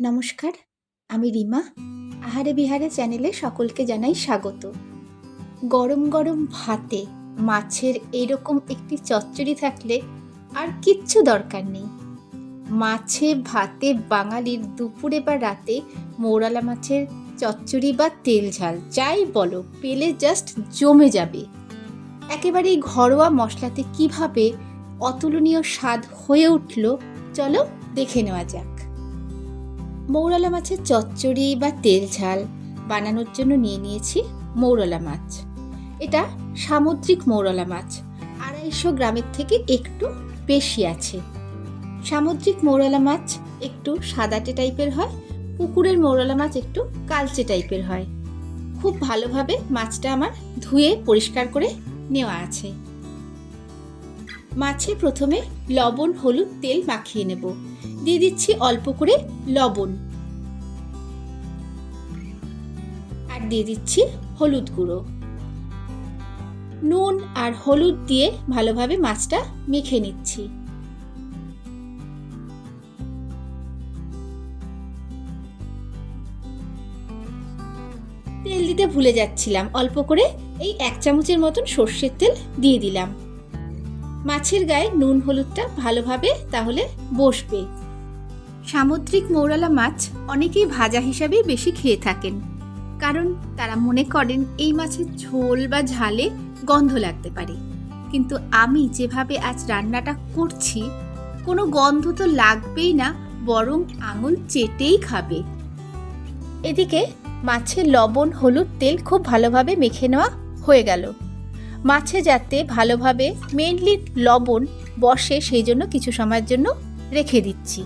নমস্কার, আমি রিমা। আহারে বিহারে চ্যানেলে সকলকে জানাই স্বাগত। গরম গরম ভাতে মাছের এরকম একটি চচ্চড়ি থাকলে আর কিচ্ছু দরকার নেই। মাছে, ভাতে, বাঙালির দুপুরে বা রাতে মৌরালা মাছের চচ্চড়ি বা তেল ঝাল, যাই বলো, পেলে জাস্ট জমে যাবে। একেবারেই ঘরোয়া মশলাতে কীভাবে অতুলনীয় স্বাদ হয়ে উঠল, চলো দেখে নেওয়া যাক। মৌরলা মাছের চচ্চড়ি বা তেল ঝাল বানানোর জন্য নিয়ে নিয়েছি মৌরলা মাছ। এটা সামুদ্রিক মৌরলা মাছ, আড়াইশো গ্রামের থেকে একটু বেশি আছে। সামুদ্রিক মৌরলা মাছ একটু সাদাটে টাইপের হয়, পুকুরের মৌরলা মাছ একটু কালচে টাইপের হয়। খুব ভালোভাবে মাছটা আমার ধুয়ে পরিষ্কার করে নেওয়া আছে। মাছে প্রথমে লবণ, হলুদ, তেল মাখিয়ে নেব। দিয়ে দিচ্ছি অল্প করে লবণ। আর দিয়ে দিচ্ছি হলুদ গুঁড়ো। নুন আর হলুদ দিয়ে ভালোভাবে মাছটা মেখে নিচ্ছি। তেল দিতে ভুলে যাচ্ছিলাম। অল্প করে এই এক চামচের মতন সর্ষের তেল দিয়ে দিলাম। মাছের গায়ে নুন হলুদটা ভালোভাবে তাহলে বসবে। সামুদ্রিক মৌরালা মাছ অনেকেই ভাজা হিসাবেই বেশি খেয়ে থাকেন, কারণ তারা মনে করেন এই মাছের ঝোল বা ঝালে গন্ধ লাগতে পারে। কিন্তু আমি যেভাবে আজ রান্নাটা করছি, কোনো গন্ধ তো লাগবেই না, বরং আঙুল চেটেই খাবে। এদিকে মাছের লবণ, হলুদ, তেল খুব ভালোভাবে মেখে নেওয়া হয়ে গেল। মাছে যাতে ভালোভাবে মেনলি লবণ বসে সেই জন্য কিছু সময়ের জন্য রেখে দিচ্ছি।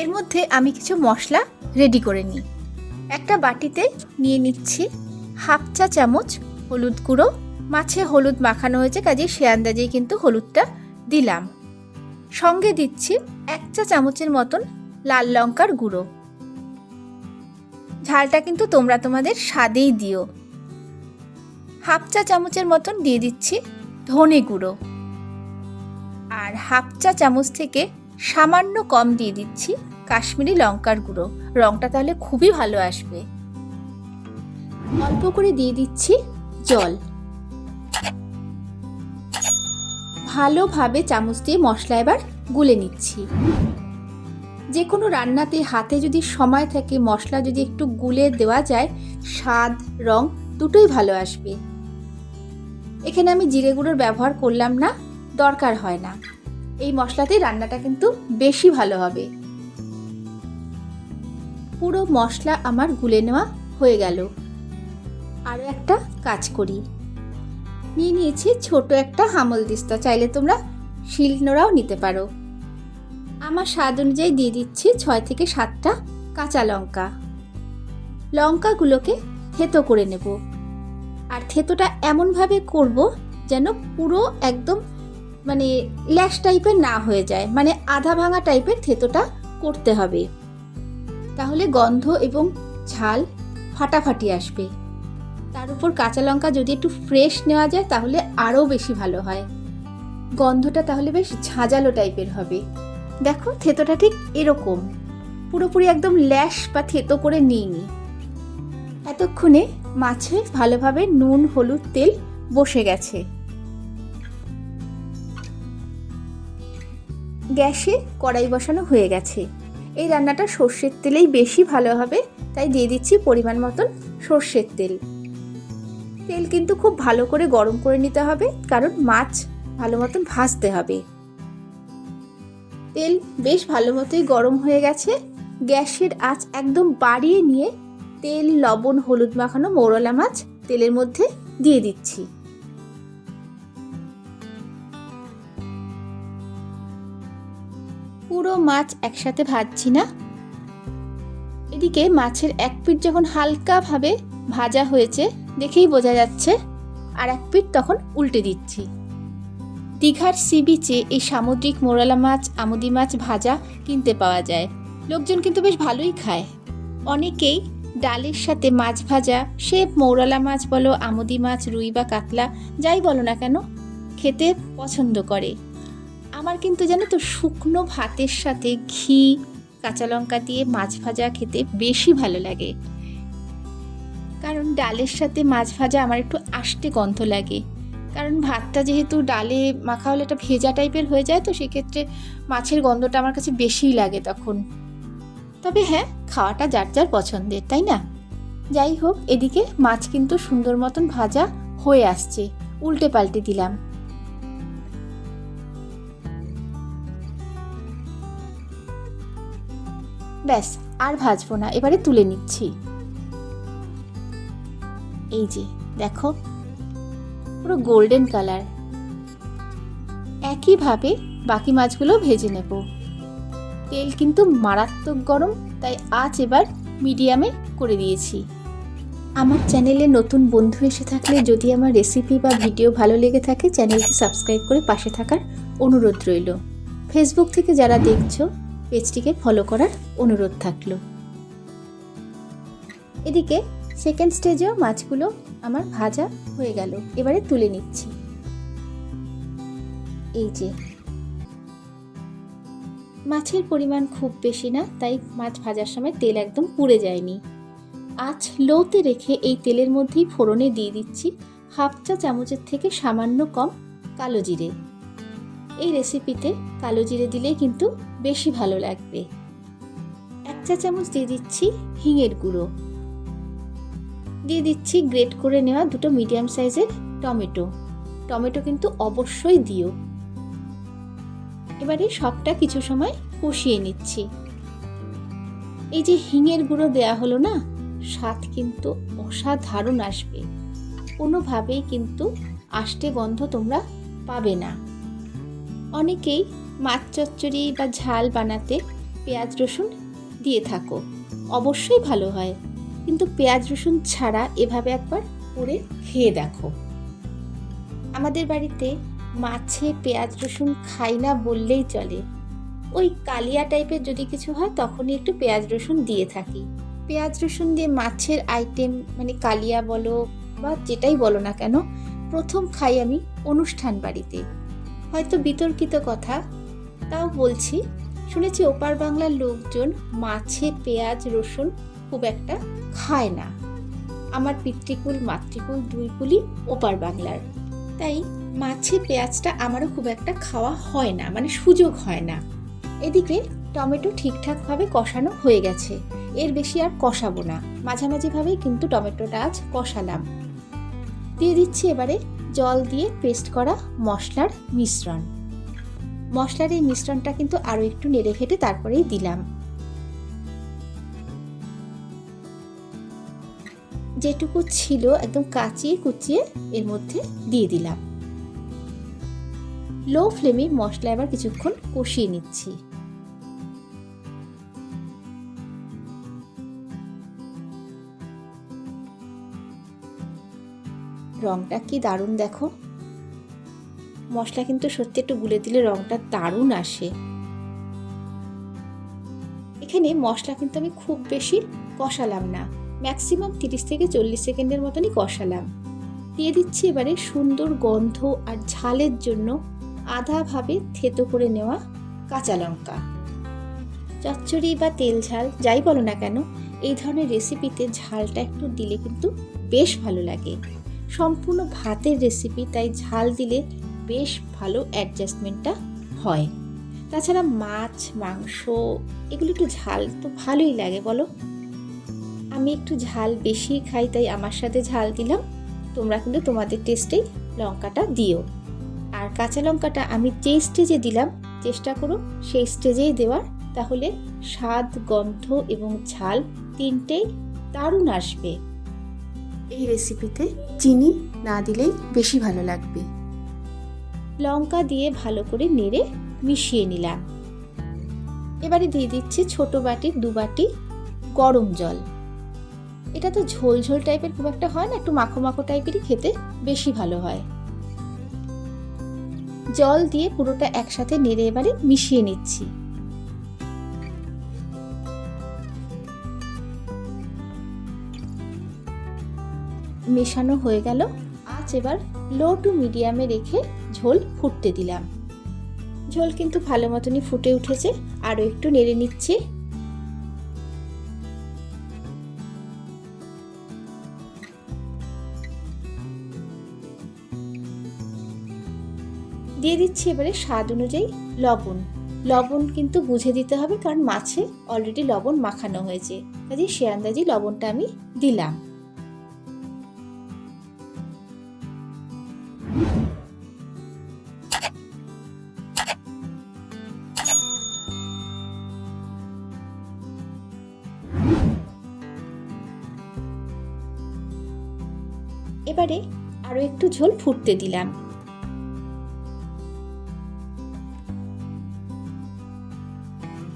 এর মধ্যে আমি কিছু মশলা রেডি করে নিই। একটা বাটিতে নিয়ে নিচ্ছি হাফ চা চামচ হলুদ গুঁড়ো। মাছে হলুদ মাখানো হয়েছে, কাজে সে আন্দাজেই কিন্তু হলুদটা দিলাম। সঙ্গে দিচ্ছি এক চা চামচের মতন লাল লঙ্কার গুঁড়ো। ঝালটা কিন্তু তোমরা তোমাদের স্বাদেই দিও। হাফ চা চামচের মতন দিয়ে দিচ্ছি ধনে গুঁড়ো। আর হাফ চা চামচ থেকে সামান্য কম দিয়ে দিচ্ছি কাশ্মীরি লঙ্কার গুঁড়ো। রঙটা তাহলে খুবই ভালো আসবে। অল্প করে দিয়ে দিচ্ছি জল। ভালোভাবে চামচ দিয়ে মশলা এবার গুলে নিচ্ছি। যে কোনো রান্নাতে হাতে যদি সময় থাকে, মশলা যদি একটু গুলে দেওয়া যায়, স্বাদ, রং দুটোই ভালো আসবে। এখানে আমি জিরে গুঁড়োর ব্যবহার করলাম না, দরকার হয় না। এই মশলাতে রান্নাটা কিন্তু বেশি ভালো হবে। পুরো মশলা আমার গুলে নেওয়া হয়ে গেল। আরও একটা কাজ করি। নিয়ে নিয়েছি ছোট একটা হামল দিস্তা, চাইলে তোমরা শিল নোড়াও নিতে পারো। আমার স্বাদ অনুযায়ী দিয়ে দিচ্ছি ছয় থেকে সাতটা কাঁচা লঙ্কা। লঙ্কাগুলোকে থেতো করে নেব। আর থেতোটা এমনভাবে করব যেন পুরো একদম মানে ল্যাশ টাইপের না হয়ে যায়। মানে আধা ভাঙা টাইপের থেতোটা করতে হবে। তাহলে গন্ধ এবং ঝাল ফাটাফাটি আসবে। তার উপর কাঁচা লঙ্কা যদি একটু ফ্রেশ নেওয়া যায় তাহলে আরও বেশি ভালো হয়। গন্ধটা তাহলে বেশ ঝাঁঝালো টাইপের হবে। দেখো থেতোটা ঠিক এরকম। পুরোপুরি একদম ল্যাশ বা থেতো করে নিইনি। এতক্ষণে মাছে ভালোভাবে নুন, হলুদ, তেল বসে গেছে। গ্যাসে কড়াই বসানো হয়ে গেছে। এই রান্নাটা সর্ষের তেলেই বেশি ভালো হবে, তাই দিয়ে দিচ্ছি পরিমাণ মতন সর্ষের তেল। তেল কিন্তু খুব ভালো করে গরম করে নিতে হবে, কারণ মাছ ভালো মতন ভাজতে হবে। তেল বেশ ভালো মতোই গরম হয়ে গেছে। গ্যাসের আঁচ একদম বাড়িয়ে নিয়ে তেল, লবণ, হলুদ মাখানো মৌরলা মাছ তেলের মধ্যে দিয়ে দিচ্ছি। পুরো মাছ একসাথে ভাজছি না। এদিকে মাছের এক পিঠ যখন হালকাভাবে ভাজা হয়েছে, দেখেই বোঝা যাচ্ছে, আর এক পিঠ তখন উল্টে দিচ্ছি। দীঘার সি বিচে এই সামুদ্রিক মোরালা মাছ, আমুদি মাছ ভাজা কিনতে পাওয়া যায়। লোকজন কিন্তু বেশ ভালোই খায়। অনেকেই ডালের সাথে মাছ ভাজা, সে মৌরালা মাছ বলো, আমুদি মাছ, রুই বা কাতলা, যাই বলো না কেন, খেতে পছন্দ করে। আমার কিন্তু জানো তো শুকনো ভাতের সাথে ঘি, কাঁচা লঙ্কা দিয়ে মাছ ভাজা খেতে বেশি ভালো লাগে। কারণ ডালের সাথে মাছ ভাজা আমার একটু আষ্টে গন্ধ লাগে। কারণ ভাতটা যেহেতু ডালে মাখা হলে একটা ভেজা টাইপের হয়ে যায়, তো সেক্ষেত্রে মাছের গন্ধটা আমার কাছে বেশিই লাগে তখন। তবে হ্যাঁ খাওয়াটা যার যার পছন্দের, তাই না? যাই হোক, এদিকে মাছ কিন্তু সুন্দর মতন ভাজা হয়ে আসছে। উল্টে পাল্টে দিলাম। ব্যাস, আর ভাজবো না, এবারে তুলে নিচ্ছি। এই যে, দেখো, পুরো গোল্ডেন কালার একইভাবে বাকি মাছগুলো ভেজে নেব। তেল কিন্তু মারাত্মক গরম, তাই আজ এবার মিডিয়ামে করে দিয়েছি। আমার চ্যানেলে নতুন বন্ধু এসে থাকলে যদি আমার রেসিপি বা ভিডিও ভালো লেগে থাকে, চ্যানেলটি সাবস্ক্রাইব করে পাশে থাকার অনুরোধ রইল। ফেসবুক থেকে যারা দেখছ, পেজটিকে ফলো করার অনুরোধ থাকল। এদিকে সেকেন্ড স্টেজেও মাছগুলো আমার ভাজা হয়ে গেল। এবারে তুলে নিচ্ছি। এই যে মাছের পরিমাণ খুব বেশি না, তাই মাছ ভাজার সময় তেল একদম পুড়ে যায়নি। আজ লোতে রেখে এই তেলের মধ্যেই ফোড়নে দিয়ে দিচ্ছি হাফ চা চামচের থেকে সামান্য কম কালো জিরে। এই রেসিপিতে কালো জিরে দিলেই কিন্তু বেশি ভালো লাগবে। এক চা চামচ দিয়ে দিচ্ছি হিঙের গুঁড়ো। দিয়ে দিচ্ছি গ্রেট করে নেওয়া দুটো মিডিয়াম সাইজের টমেটো। টমেটো কিন্তু অবশ্যই দিও। এবারে সবটা কিছু সময় কষিয়ে নিচ্ছি। এই যে হিঙের গুঁড়ো দেয়া হলো না, স্বাদ কিন্তু অসাধারণ আসবে। কোনোভাবেই কিন্তু আষ্টে গন্ধ তোমরা পাবে না। অনেকেই মাছ চচ্চড়ি বা ঝাল বানাতে পেঁয়াজ রসুন দিয়ে থাকো, অবশ্যই ভালো হয়। কিন্তু পেঁয়াজ রসুন ছাড়া এভাবে একবার করে খেয়ে দেখো। আমাদের বাড়িতে মাছে পেঁয়াজ রসুন খাই না বললেই চলে। ওই কালিয়া টাইপের যদি কিছু হয়, তখনই একটু পেঁয়াজ রসুন দিয়ে থাকি। পেঁয়াজ রসুন দিয়ে মাছের আইটেম মানে কালিয়া বলো বা যেটাই বলো না কেন, প্রথম খাই আমি অনুষ্ঠান বাড়িতে। হয়তো বিতর্কিত কথা, তাও বলছি, শুনেছি ওপার বাংলার লোকজন মাছে পেঁয়াজ রসুন খুব একটা খায় না। আমার পিতৃকুল, মাতৃকুল দুই কুলই ওপার বাংলার। তাই মাছে পেঁয়াজটা আমারও খুব একটা খাওয়া হয় না মানে সুযোগ হয় না। এদিকে টমেটো ঠিকঠাকভাবে কষানো হয়ে গেছে। এর বেশি আর কষাবো না। মাঝামাঝিভাবেই কিন্তু টমেটোটা আজ কষালাম। দিয়ে দিচ্ছি এবারে জল দিয়ে পেস্ট করা মশলার মিশ্রণ। মশলার এই মিশ্রণটা কিন্তু আরও একটু নেড়ে ঘেটে তারপরেই দিলাম। যেটুকু ছিল একদম কাচিয়ে কুচিয়ে এর মধ্যে দিয়ে দিলাম। লো ফ্লেমে মশলা এবার কিছুক্ষণ কষিয়ে নিচ্ছি। রংটা কি দারুণ দেখো। মশলা কিন্তু সত্যি একটু গুলে দিলে রংটা দারুণ আসে। এখানে মশলা কিন্তু আমি খুব বেশি কষালাম না। ম্যাক্সিমাম তিরিশ থেকে চল্লিশ সেকেন্ডের মতনই কষালাম। দিয়ে দিচ্ছি এবারে সুন্দর গন্ধ আর ঝালের জন্য আধাভাবে থেতো করে নেওয়া কাঁচা লঙ্কা। চচ্চড়ি বা তেল ঝাল, যাই বলো না কেন, এই ধরনের রেসিপিতে ঝালটা একটু দিলে কিন্তু বেশ ভালো লাগে। সম্পূর্ণ ভাতের রেসিপি তাই ঝাল দিলে বেশ ভালো অ্যাডজাস্টমেন্টটা হয়। তাছাড়া মাছ, মাংস, এগুলো একটু ঝাল তো ভালোই লাগে, বলো। আমি একটু ঝাল বেশি খাই, তাই আমার সাথে ঝাল দিলাম। তোমরা কিন্তু তোমাদের টেস্টেই লঙ্কাটা দিও। আর কাঁচা লঙ্কাটা আমি যে স্টেজে দিলাম, চেষ্টা করো সেই স্টেজেই দেওয়ার। তাহলে স্বাদ, গন্ধ এবং ঝাল তিনটেই দারুণ আসবে। এই রেসিপিতে চিনি না দিলেই বেশি ভালো লাগবে। লঙ্কা দিয়ে ভালো করে নেড়ে মিশিয়ে নিলাম। এবারে দিয়ে দিচ্ছি ছোট বাটির দু বাটি গরম জল। এটা তো ঝোল ঝোল টাইপের খুব একটা হয় না, একটু মাখো মাখো টাইপেরই খেতে বেশি ভালো হয়। জল দিয়ে পুরোটা একসাথে নেড়ে এবারে মিশিয়ে নিচ্ছি। মেশানো হয়ে গেল। আজ এবার লো টু মিডিয়ামে রেখে ঝোল ফুটতে দিলাম। ঝোল কিন্তু ভালো মতনই ফুটে উঠেছে। আরও একটু নেড়ে নিচ্ছি। দিয়ে দিচ্ছি এবারে স্বাদ অনুযায়ী লবণ। লবণ কিন্তু বুঝে দিতে হবে কারণ মাছে অলরেডি লবণ মাখানো হয়েছে। কাজে সে আন্দাজি লবণটা আমি দিলাম। এবারে আরও একটু ঝোল ফুটতে দিলাম।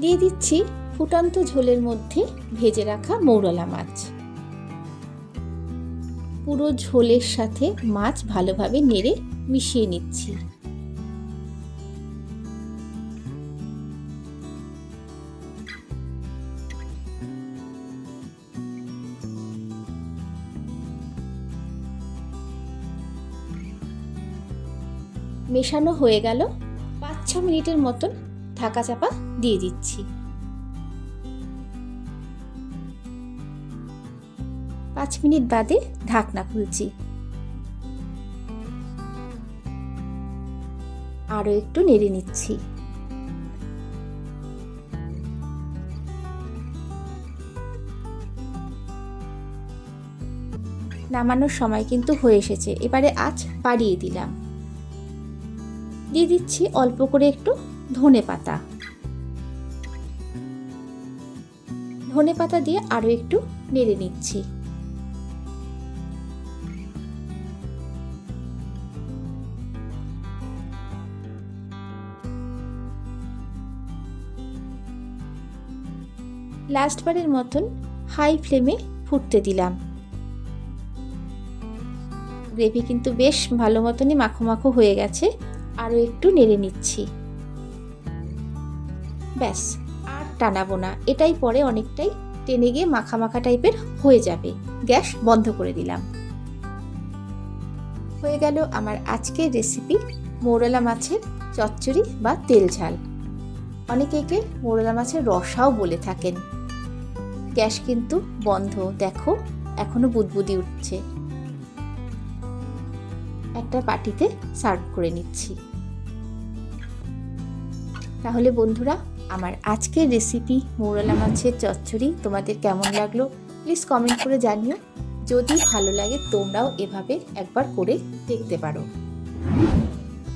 দিয়ে দিচ্ছি ফুটন্ত ঝোলের মধ্যে ভেজে রাখা মৌরলা মাছ। পুরো ঝোলের সাথে মাছ ভালোভাবে নেড়ে মিশিয়ে নিচ্ছি। মেশানো হয়ে গেল পাঁচ ছ মিনিটের মতন ঢাকা চাপা দিয়ে দিচ্ছি। পাঁচ মিনিট বাদে ঢাকনা খুলছি। আরও একটু নেড়ে নিচ্ছি। নামানোর সময় কিন্তু হয়ে এসেছে, এবারে আজ বাড়িয়ে দিলাম। দিয়ে দিচ্ছি অল্প করে একটু ধনে পাতা। ধনে পাতা দিয়ে আরও একটু নেড়ে নিচ্ছি। লাস্টবারের মতন হাই ফ্লেমে ফুটতে দিলাম। গ্রেভি কিন্তু বেশ ভালো মতনই মাখো মাখো হয়ে গেছে আরও একটু নেড়ে নিচ্ছি। ব্যাস, আর টানাবো না। এটাই পরে অনেকটাই টেনে গিয়ে মাখা মাখা টাইপের হয়ে যাবে। গ্যাস বন্ধ করে দিলাম। হয়ে গেল আমার আজকের রেসিপি মোরলা মাছের চচ্চড়ি বা তেল ঝাল। অনেকে একে মোরলা মাছের রসাও বলে থাকেন। গ্যাস কিন্তু বন্ধ, দেখো, এখনও বুদবুদি উঠছে। একটা বাটিতে সার্ভ করে নিচ্ছি। তাহলে বন্ধুরা আমার আজকের রেসিপি মৌরলা মাছের চচ্চড়ি, তোমাদের কেমন লাগল? প্লিজ কমেন্ট করে জানিও। যদি ভালো লাগে, তোমরাও এভাবে একবার করে দেখতে পারো।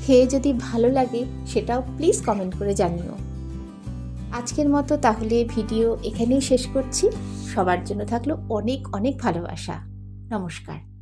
খেয়ে যদি ভালো লাগে, সেটাও প্লিজ কমেন্ট করে জানিও। আজকের মতো তাহলে ভিডিও এখানেই শেষ করছি। সবার জন্য থাকল অনেক অনেক ভালোবাসা। নমস্কার।